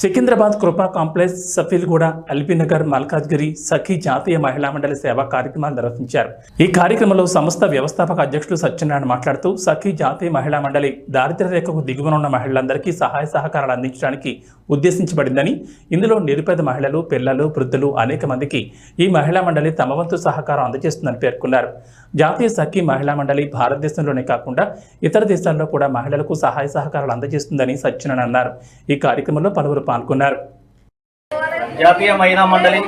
సికింద్రాబాద్ కృపా కాంప్లెక్స్ సఫీల్గూడ అల్బీనగర్ మల్కాజ్గిరి సఖీ జాతీయ మహిళా మండలి సేవా కార్యక్రమాలు నిర్వహించారు. ఈ కార్యక్రమంలో సంస్థ వ్యవస్థాపక అధ్యక్షుడు సత్యనారాయణ మాట్లాడుతూ సఖీ జాతీయ మహిళా మండలి దారిద్ర్య రేఖకు దిగువన ఉన్న మహిళలందరికీ సహాయ సహకారాలు అందించడానికి ఉద్దేశించబడిందని ఇందులో నిరుపేద మహిళలు పిల్లలు వృద్ధులు అనేక మందికి ఈ మహిళా మండలి తమ వంతు సహకారం అందజేస్తుందని పేర్కొన్నారు. జాతీయ సఖీ మహిళా మండలి భారతదేశంలోనే కాకుండా ఇతర దేశాల్లో కూడా మహిళలకు సహాయ సహకారాలు అందజేస్తుందని సత్యనారాయణ అన్నారు. ఈ కార్యక్రమంలో పలువురు పాల్గొన్నారు. జాతీయ మహిళా మండలి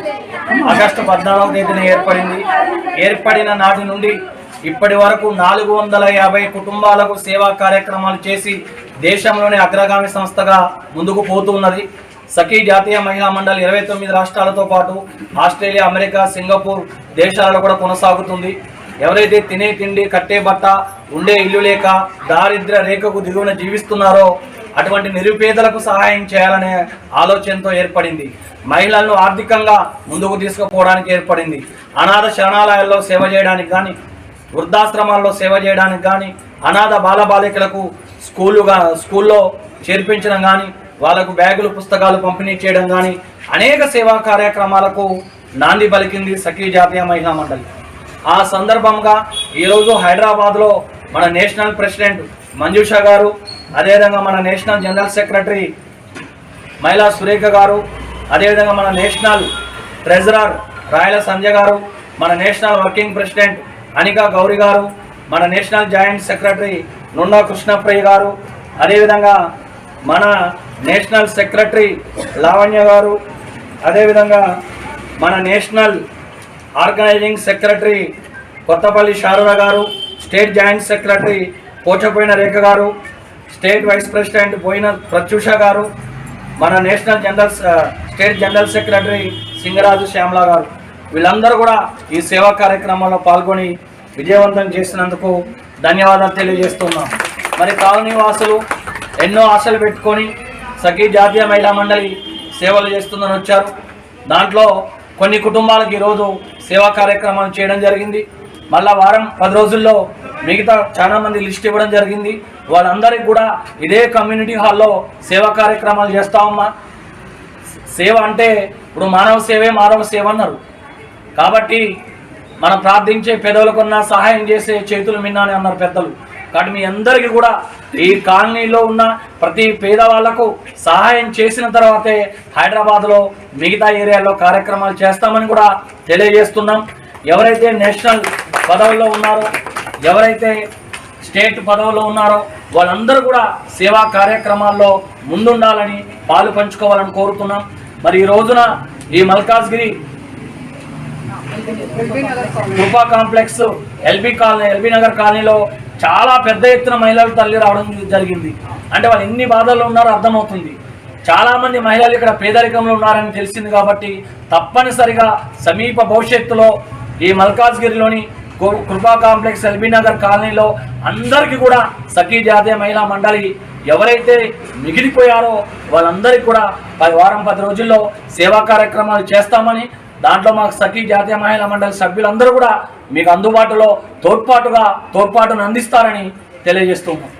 ఆగస్టు పద్నాలుగవ తేదీన ఏర్పడింది. ఏర్పడిన నాటి నుండి ఇప్పటి వరకు నాలుగు వందల యాభై కుటుంబాలకు సేవా కార్యక్రమాలు చేసి దేశంలోని అగ్రగామి సంస్థగా ముందుకు పోతున్నది సఖీ జాతీయ మహిళా మండలి ఇరవై తొమ్మిది రాష్ట్రాలతో పాటు ఆస్ట్రేలియా అమెరికా సింగపూర్ దేశాలలో కూడా కొనసాగుతుంది. ఎవరైతే తినే తిండి కట్టే బట్ట ఉండే ఇల్లు లేక దారిద్ర రేఖకు దిగువన జీవిస్తున్నారో అటువంటి నిరుపేదలకు సహాయం చేయాలనే ఆలోచనతో ఏర్పడింది. మహిళలను ఆర్థికంగా ముందుకు తీసుకుపోవడానికి ఏర్పడింది. అనాథ శరణాలయాల్లో సేవ చేయడానికి కానీ వృద్ధాశ్రమాల్లో సేవ చేయడానికి కానీ అనాథ బాలబాలికలకు స్కూలుగా స్కూల్లో చేర్పించడం కానీ వాళ్ళకు బ్యాగులు పుస్తకాలు పంపిణీ చేయడం కానీ అనేక సేవా కార్యక్రమాలకు నాంది పలికింది సఖీ జాతీయ మహిళా మండలి. ఆ సందర్భంగా ఈరోజు హైదరాబాద్లో మన నేషనల్ ప్రెసిడెంట్ మంజుష గారు అదేవిధంగా మన నేషనల్ జనరల్ సెక్రటరీ మహిళా సురేఖ గారు అదేవిధంగా మన నేషనల్ ట్రెజరర్ రాయల సంజయ్ గారు మన national working president Anika Gauri garu మన నేషనల్ జాయింట్ సెక్రటరీ నుండా కృష్ణప్రియ గారు అదేవిధంగా మన నేషనల్ సెక్రటరీ లావణ్య గారు అదేవిధంగా మన national organising secretary Kothapalli Sharada garu state joint secretary పోచపోయిన Rekha garu state vice president పోయిన ప్రత్యూష గారు మన national general state general secretary Singaraju Shyamala garu. వీళ్ళందరూ కూడా ఈ సేవా కార్యక్రమంలో పాల్గొని విజయవంతం చేసినందుకు ధన్యవాదాలు తెలియజేస్తున్నాం. మరి కాలనీ వాసులు ఎన్నో ఆశలు పెట్టుకొని సఖీ జాతీయ మహిళా మండలి సేవలు చేస్తుందని వచ్చారు. దాంట్లో కొన్ని కుటుంబాలకు ఈరోజు సేవా కార్యక్రమాలు చేయడం జరిగింది. మళ్ళా వారం పది రోజుల్లో మిగతా చాలా మంది లిస్ట్ ఇవ్వడం జరిగింది. వాళ్ళందరికీ కూడా ఇదే కమ్యూనిటీ హాల్లో సేవా కార్యక్రమాలు చేస్తామమ్మా సేవ అంటే ఇప్పుడు మానవ సేవే మానవ సేవ అన్నారు. కాబట్టి మనం ప్రార్థించే పేదవులకున్నా సహాయం చేసే చేతులు మిన్నాని అన్నారు పెద్దలు. కాబట్టి మీ అందరికీ కూడా ఈ కాలనీలో ఉన్న ప్రతి పేదవాళ్ళకు సహాయం చేసిన తర్వాతే హైదరాబాద్లో మిగతా ఏరియాలో కార్యక్రమాలు చేస్తామని కూడా తెలియజేస్తున్నాం. ఎవరైతే నేషనల్ పదవుల్లో ఉన్నారో ఎవరైతే స్టేట్ పదవుల్లో ఉన్నారో వాళ్ళందరూ కూడా సేవా కార్యక్రమాల్లో ముందుండాలని పాలు పంచుకోవాలని కోరుతున్నాం. మరి ఈ రోజున ఈ Malkajgiri Krupa complex LB colony LB Nagar కాలనీలో చాలా పెద్ద ఎత్తున మహిళలు తల్లి రావడం జరిగింది. అంటే వాళ్ళు ఎన్ని బాధల్లో ఉన్నారో అర్థమవుతుంది. చాలామంది మహిళలు ఇక్కడ పేదరికంలో ఉన్నారని తెలిసింది కాబట్టి తప్పనిసరిగా సమీప భవిష్యత్తులో ఈ మల్కాజ్గిరిలోని కృపా కాంప్లెక్స్ ఎల్బీ నగర్ కాలనీలో అందరికీ కూడా సఖీ జాతీయ మహిళా మండలి ఎవరైతే మిగిలిపోయారో వాళ్ళందరికీ కూడా పది వారం పది రోజుల్లో సేవా కార్యక్రమాలు చేస్తామని దాంట్లో మాకు సఖీ జాతీయ మహిళా మండలి సభ్యులందరూ కూడా మీకు అందుబాటులో తోడ్పాటుగా తోడ్పాటును అందిస్తారని తెలియజేస్తున్నాం.